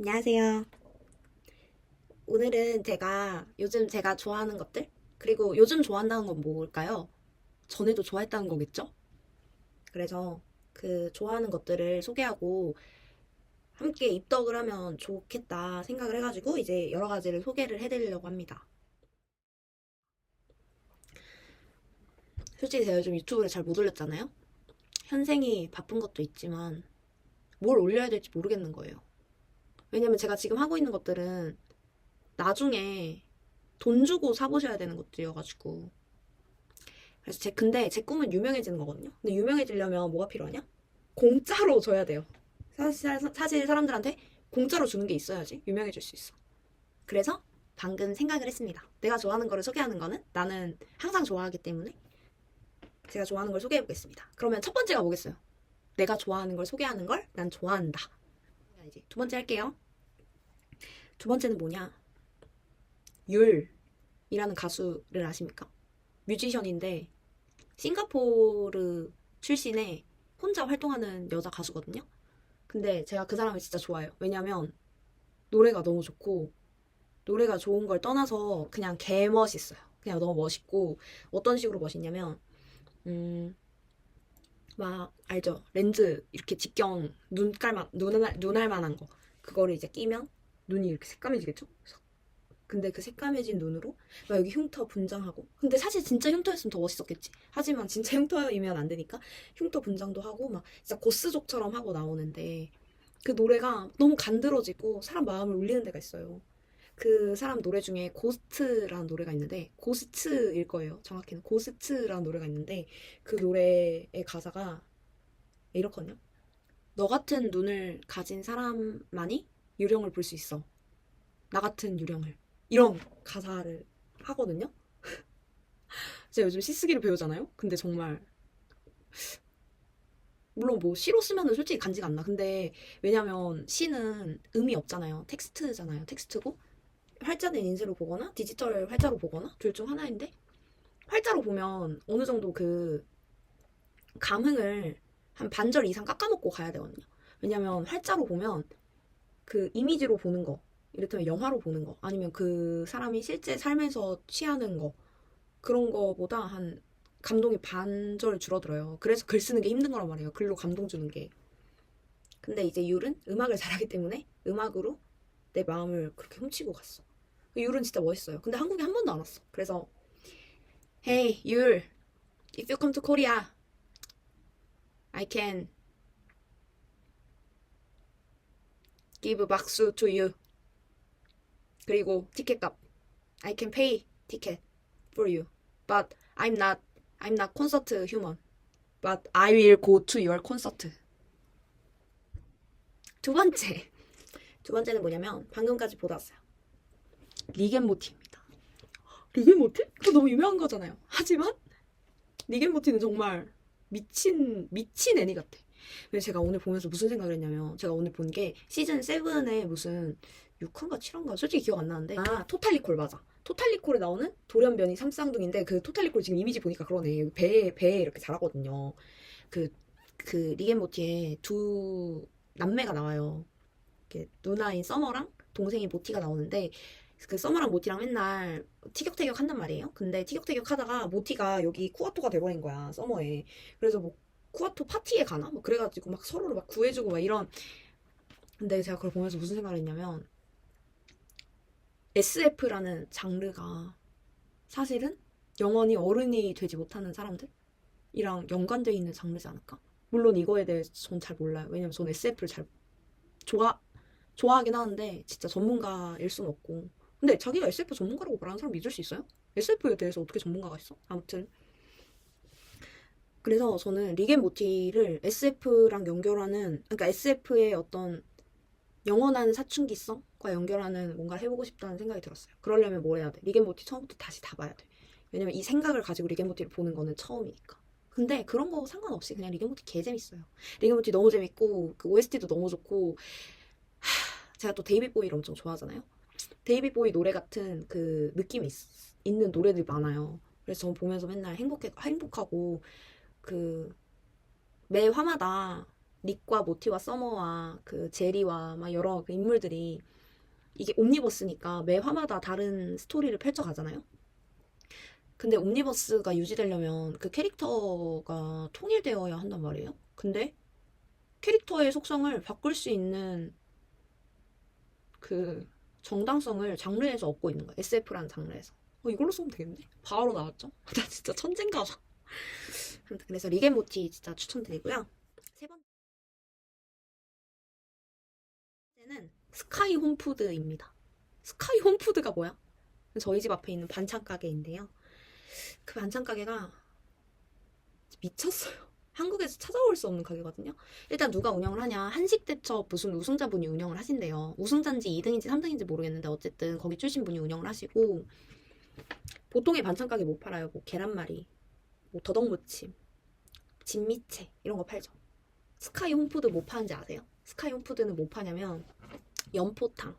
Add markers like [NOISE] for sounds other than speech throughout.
안녕하세요. 오늘은 제가 요즘 제가 좋아하는 것들, 그리고 요즘 좋아한다는 건 뭘까요? 전에도 좋아했다는 거겠죠? 그래서 그 좋아하는 것들을 소개하고 함께 입덕을 하면 좋겠다 생각을 해가지고 이제 여러 가지를 소개를 해드리려고 합니다. 솔직히 제가 요즘 유튜브를 잘 못 올렸잖아요? 현생이 바쁜 것도 있지만 뭘 올려야 될지 모르겠는 거예요. 왜냐면 제가 지금 하고 있는 것들은 나중에 돈 주고 사보셔야 되는 것들이어가지고. 그래서 제, 근데 제 꿈은 유명해지는 거거든요. 근데 유명해지려면 뭐가 필요하냐? 공짜로 줘야 돼요. 사실, 사실 사람들한테 공짜로 주는 게 있어야지 유명해질 수 있어. 그래서 방금 생각을 했습니다. 내가 좋아하는 거를 소개하는 거는 나는 항상 좋아하기 때문에 제가 좋아하는 걸 소개해 보겠습니다. 그러면 첫 번째가 뭐겠어요? 내가 좋아하는 걸 소개하는 걸 난 좋아한다. 두 번째 할게요. 두 번째는 뭐냐? 율이라는 가수를 아십니까? 뮤지션인데 싱가포르 출신의 혼자 활동하는 여자 가수거든요. 근데 제가 그 사람을 진짜 좋아해요. 왜냐면 노래가 너무 좋고 노래가 좋은 걸 떠나서 그냥 개 멋있어요. 그냥 너무 멋있고 어떤 식으로 멋있냐면 음, 막 알죠? 렌즈 이렇게 직경 눈깔만 눈알 눈알 만한 거 그거를 이제 끼면 눈이 이렇게 새까매지겠죠? 근데 그 새까매진 눈으로 막 여기 흉터 분장하고. 근데 사실 진짜 흉터였으면 더 멋있었겠지. 하지만 진짜 [LAUGHS] 흉터이면 안 되니까 흉터 분장도 하고 막 진짜 고스족처럼 하고 나오는데 그 노래가 너무 간드러지고 사람 마음을 울리는 데가 있어요. 그 사람 노래 중에 고스트라는 노래가 있는데 고스트일 거예요 정확히는. 고스트라는 노래가 있는데 그 노래의 가사가 이렇거든요 너 같은 눈을 가진 사람만이 유령을 볼 수 있어 나 같은 유령을 이런 가사를 하거든요. [LAUGHS] 제가 요즘 시쓰기를 배우잖아요. 근데 정말 물론 뭐 시로 쓰면은 솔직히 간지가 안 나. 근데 왜냐면 시는 음이 없잖아요. 텍스트잖아요. 텍스트고 활자된 인쇄로 보거나 디지털 활자로 보거나 둘 중 하나인데 활자로 보면 어느 정도 그 감흥을 한 반절 이상 깎아먹고 가야 되거든요. 왜냐면 활자로 보면 그 이미지로 보는 거 이를테면 영화로 보는 거 아니면 그 사람이 실제 삶에서 취하는 거 그런 거보다 한 감동이 반절 줄어들어요. 그래서 글 쓰는 게 힘든 거란 말이에요. 글로 감동 주는 게. 근데 이제 율은 음악을 잘하기 때문에 음악으로 내 마음을 그렇게 훔치고 갔어. 율은 진짜 멋있어요. 근데 한국에 한 번도 안 왔어. 그래서 Hey, 율, if you come to Korea, I can give 박수 to you. 그리고 티켓 값. I can pay ticket for you. But I'm not I'm not concert human. But I will go to your concert. 두 번째. 두 번째는 뭐냐면 방금까지 보다 왔어요. 리겐모티입니다. 리겐모티? 그거 너무 유명한 거잖아요. 하지만 리겐모티는 정말 미친 미친 애니 같아. 그래서 제가 오늘 보면서 무슨 생각을 했냐면 제가 오늘 본 게 시즌 7의 무슨 6화인가 7화인가 솔직히 기억 안 나는데 아. 토탈리콜 맞아. 토탈리콜에 나오는 돌연변이 삼쌍둥인데 그 토탈리콜 지금 이미지 보니까 그러네. 배에 배에 이렇게 자라거든요. 그 그 리겐모티에 두 남매가 나와요. 이렇게 누나인 서머랑 동생인 모티가 나오는데 그 서머랑 모티랑 맨날 티격태격 한단 말이에요. 근데 티격태격 하다가 모티가 여기 쿠아토가 돼버린 거야 서머에. 그래서 뭐 쿠아토 파티에 가나? 뭐 그래가지고 막 서로를 막 구해주고 막 이런 근데 제가 그걸 보면서 무슨 생각을 했냐면 SF라는 장르가 사실은 영원히 어른이 되지 못하는 사람들이랑 연관되어 있는 장르지 않을까? 물론 이거에 대해서 전 잘 몰라요. 왜냐면 전 SF를 잘 좋아 좋아하긴 하는데 진짜 전문가일 순 없고. 근데 자기가 SF 전문가라고 말하는 사람 믿을 수 있어요? SF에 대해서 어떻게 전문가가 있어? 아무튼 그래서 저는 리겐 모티를 SF랑 연결하는 그러니까 SF의 어떤 영원한 사춘기성과 연결하는 뭔가를 해보고 싶다는 생각이 들었어요. 그러려면 뭘 해야 돼? 리겐 모티 처음부터 다시 다 봐야 돼. 왜냐면 이 생각을 가지고 리겐 모티를 보는 거는 처음이니까. 근데 그런 거 상관없이 그냥 리겐 모티 개 재밌어요. 리겐 모티 너무 재밌고 그 OST도 너무 좋고 하, 제가 또 데이빗 보이를 엄청 좋아하잖아요. 데이빗 보이 노래 같은 그 느낌이 있, 있는 노래들이 많아요. 그래서 전 보면서 맨날 행복해 행복하고 그 매 화마다 닉과 모티와 서머와 그 제리와 막 여러 그 인물들이 이게 옴니버스니까 매 화마다 다른 스토리를 펼쳐가잖아요. 근데 옴니버스가 유지되려면 그 캐릭터가 통일되어야 한단 말이에요. 근데 캐릭터의 속성을 바꿀 수 있는 그 정당성을 장르에서 얻고 있는 거야. SF라는 장르에서. 어, 이걸로 쓰면 되겠네. 바로 나왔죠. [LAUGHS] 나 진짜 천재인가 봐. 그래서 리겐모티 진짜 추천드리고요. 세 번째는 스카이 홈푸드입니다. 스카이 홈푸드가 뭐야? 저희 집 앞에 있는 반찬 가게인데요. 그 반찬 가게가 미쳤어요. [LAUGHS] 한국에서 찾아올 수 없는 가게거든요. 일단 누가 운영을 하냐? 한식 대첩 무슨 우승자분이 운영을 하신대요. 우승자인지 2등인지 3등인지 모르겠는데 어쨌든 거기 출신 분이 운영을 하시고 보통의 반찬 가게 못 팔아요. 뭐 계란말이, 뭐 더덕무침, 진미채 이런 거 팔죠. 스카이 홈푸드 뭐 파는지 아세요? 스카이 홈푸드는 뭐 파냐면 연포탕,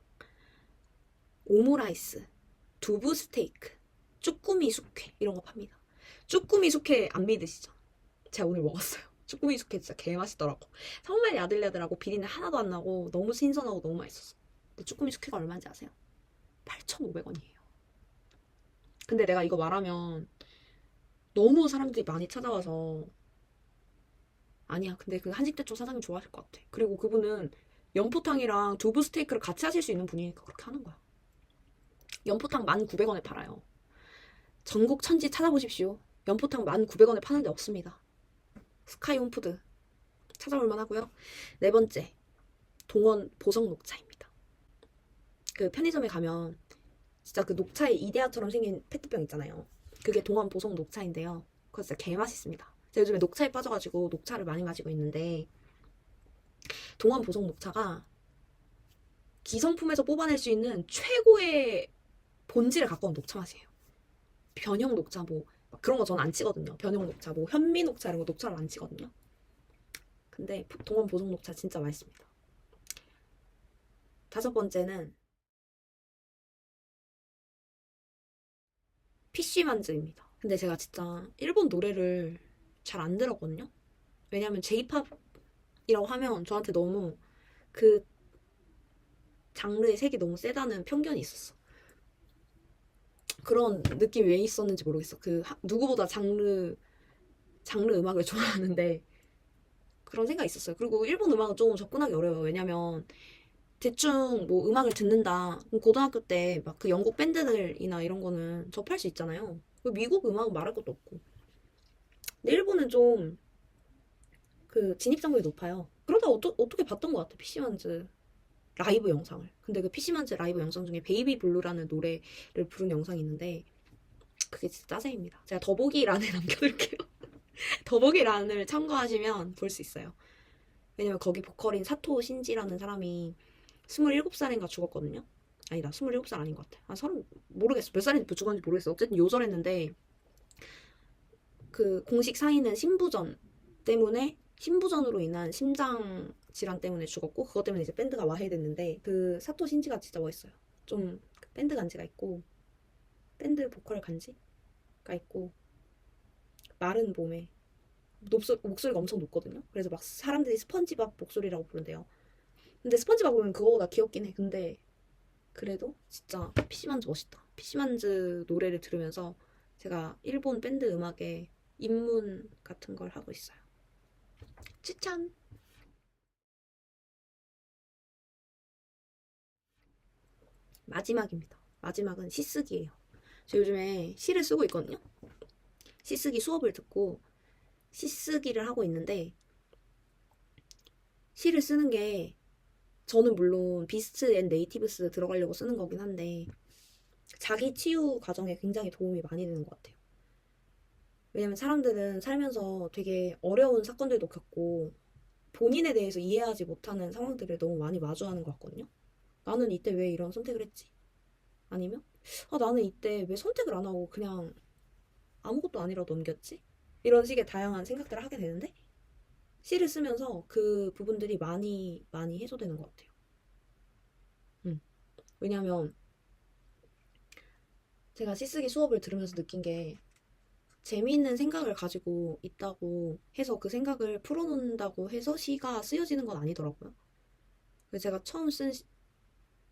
오므라이스, 두부 스테이크, 쭈꾸미 숙회 이런 거 팝니다. 쭈꾸미 숙회 안 믿으시죠? 제가 오늘 먹었어요. [LAUGHS] 쭈꾸미 숙회 진짜 개 맛있더라고. 정말 야들야들하고 비린내 하나도 안 나고 너무 신선하고 너무 맛있었어. 근데 쭈꾸미 숙회가 얼마인지 아세요? 8,500원이에요. 근데 내가 이거 말하면 너무 사람들이 많이 찾아와서 아니야. 근데 그 한식대쪽 사장님 좋아하실 것 같아. 그리고 그분은 연포탕이랑 두부 스테이크를 같이 하실 수 있는 분이니까 그렇게 하는 거야. 연포탕 1,900원에 팔아요. 전국 천지 찾아보십시오. 연포탕 1,900원에 파는 데 없습니다. 스카이 홈푸드 찾아볼 만하고요. 네 번째, 동원 보석 녹차입니다. 그 편의점에 가면 진짜 그 녹차의 이데아처럼 생긴 페트병 있잖아요. 그게 동원 보석 녹차인데요. 그거 진짜 개 맛있습니다. 제가 요즘에 녹차에 빠져가지고 녹차를 많이 마시고 있는데 동원 보석 녹차가 기성품에서 뽑아낼 수 있는 최고의 본질을 온 녹차 맛이에요. 변형 녹차 뭐 그런 거 저는 안 치거든요. 변형 녹차 뭐 현미 녹차 이런 거 녹차를 안 치거든요. 근데 동원 보석 녹차 진짜 맛있습니다. 다섯 번째는 PC만즈입니다. 근데 제가 진짜 일본 노래를 잘 안 들었거든요. 왜냐면 J-팝이라고 하면 저한테 너무 그 장르의 색이 너무 세다는 편견이 있었어. 그런 느낌이 왜 있었는지 모르겠어. 그 하- 누구보다 장르 장르 음악을 [LAUGHS] 좋아하는데 그런 생각이 있었어요. 그리고 일본 음악은 조금 접근하기 어려워요. 왜냐면 대충 뭐 음악을 듣는다. 고등학교 때 막 그 영국 밴드들이나 이런 거는 접할 수 있잖아요. 그리고 미국 음악은 말할 것도 없고. 근데 일본은 좀 그 진입장벽이 높아요. 그러다 어떠, 어떻게 봤던 것 같아, PC만즈 라이브 영상을. 근데 그 PC만즈 라이브 영상 중에 베이비 블루라는 노래를 부른 영상이 있는데 그게 진짜 짜증입니다. 제가 더보기란에 [LAUGHS] 남겨둘게요. 더보기란을 참고하시면 볼 수 있어요. 왜냐면 거기 보컬인 사토 신지라는 사람이 27살인가 죽었거든요. 아니다, 27살 아닌 것 같아. 아, 서른, 모르겠어. 몇 살인지 죽었는지 모르겠어. 어쨌든 요절했는데, 그 공식 사인은 신부전 때문에, 신부전으로 인한 심장 질환 때문에 죽었고, 그것 때문에 이제 밴드가 와해됐는데, 그 사토 신지가 진짜 멋있어요. 좀그 밴드 간지가 있고, 밴드 보컬 간지가 있고, 마른 몸에, 녹소, 목소리가 엄청 높거든요. 그래서 막 사람들이 스펀지밥 목소리라고 부른대요. 근데 스펀지밥은 그거보다 귀엽긴 해. 근데 그래도 진짜 PC만즈 멋있다. PC만즈 노래를 들으면서 제가 일본 밴드 음악에 입문 같은 걸 하고 있어요. 추천! 마지막입니다. 마지막은 시쓰기예요. 저 요즘에 시를 쓰고 있거든요. 시쓰기 수업을 듣고 시쓰기를 하고 있는데 시를 쓰는 게 저는 물론 비스트 앤 네이티브스 들어가려고 쓰는 거긴 한데 자기 치유 과정에 굉장히 도움이 많이 되는 것 같아요. 왜냐면 사람들은 살면서 되게 어려운 사건들도 겪고 본인에 대해서 이해하지 못하는 상황들을 너무 많이 마주하는 것 같거든요. 나는 이때 왜 이런 선택을 했지? 아니면 아, 나는 이때 왜 선택을 안 하고 그냥 아무것도 아니라도 넘겼지? 이런 식의 다양한 생각들을 하게 되는데 시를 쓰면서 그 부분들이 많이 많이 해소되는 것 같아요. 음. 왜냐면 제가 시쓰기 수업을 들으면서 느낀 게 재미있는 생각을 가지고 있다고 해서 그 생각을 풀어놓는다고 해서 시가 쓰여지는 건 아니더라고요. 그래서 제가 처음 쓴 시-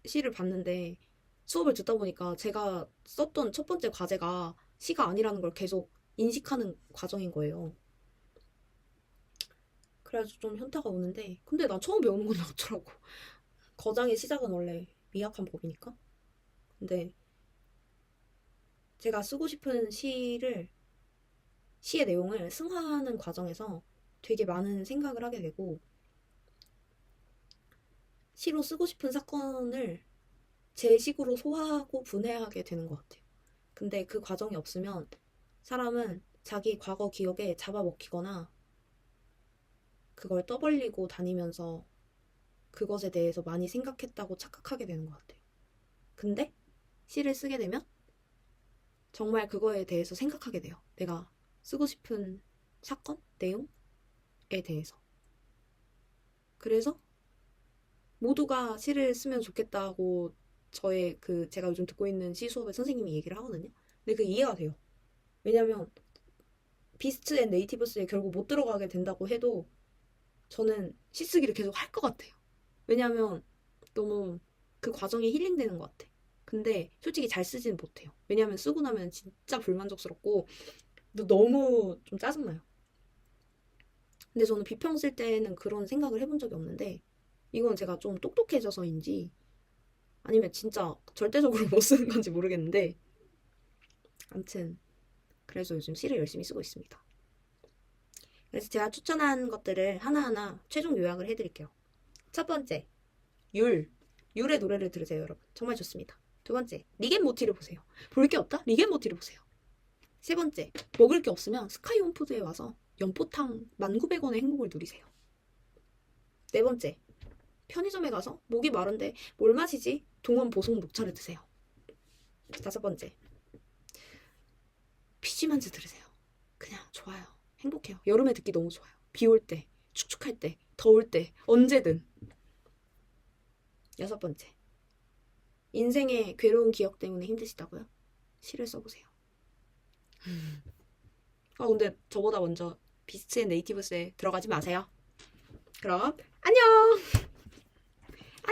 시를 봤는데 수업을 듣다 보니까 제가 썼던 첫 번째 과제가 시가 아니라는 걸 계속 인식하는 과정인 거예요. 그래가지고 좀 현타가 오는데 근데 난 처음 배우는 건 [LAUGHS] 어쩌라고. 거장의 시작은 원래 미약한 법이니까. 근데 제가 쓰고 싶은 시를 시의 내용을 승화하는 과정에서 되게 많은 생각을 하게 되고 시로 쓰고 싶은 사건을 제 식으로 소화하고 분해하게 되는 것 같아요. 근데 그 과정이 없으면 사람은 자기 과거 기억에 잡아먹히거나 그걸 떠벌리고 다니면서 그것에 대해서 많이 생각했다고 착각하게 되는 것 같아요. 근데 시를 쓰게 되면 정말 그거에 대해서 생각하게 돼요. 내가 쓰고 싶은 사건, 내용에 대해서. 그래서 모두가 시를 쓰면 좋겠다고 저의 그 제가 요즘 듣고 있는 시 수업의 선생님이 얘기를 하거든요. 근데 그 이해가 돼요. 왜냐면 비스트 앤 네이티브스에 결국 못 들어가게 된다고 해도 저는 시 쓰기를 계속 할 것 같아요. 왜냐면 너무 그 과정이 힐링되는 것 같아. 근데 솔직히 잘 쓰지는 못해요. 왜냐면 쓰고 나면 진짜 불만족스럽고 또 너무 좀 짜증나요. 근데 저는 비평 쓸 때는 그런 생각을 해본 적이 없는데 이건 제가 좀 똑똑해져서인지 아니면 진짜 절대적으로 [LAUGHS] 못 쓰는 건지 모르겠는데 아무튼 그래서 요즘 시를 열심히 쓰고 있습니다. 그래서 제가 추천한 것들을 하나하나 최종 요약을 해드릴게요. 첫 번째, 율. 율의 노래를 들으세요, 여러분. 정말 좋습니다. 두 번째, 리겐 모티를 보세요. 볼 게 없다? 리겐 모티를 보세요. 세 번째, 먹을 게 없으면 스카이 홈푸드에 와서 연포탕 1,900원의 행복을 누리세요. 네 번째, 편의점에 가서 목이 마른데 뭘 마시지? 동원 보송 녹차를 드세요. 다섯 번째, 피지만즈 들으세요. 행복해요. 여름에 듣기 너무 좋아요. 비 올 때, 축축할 때, 더울 때, 언제든. 여섯 번째, 인생의 괴로운 기억 때문에 힘드시다고요? 시를 써보세요. [LAUGHS] 아 근데 저보다 먼저 비스트 앤 네이티브스에 들어가지 마세요. 그럼 안녕! [LAUGHS]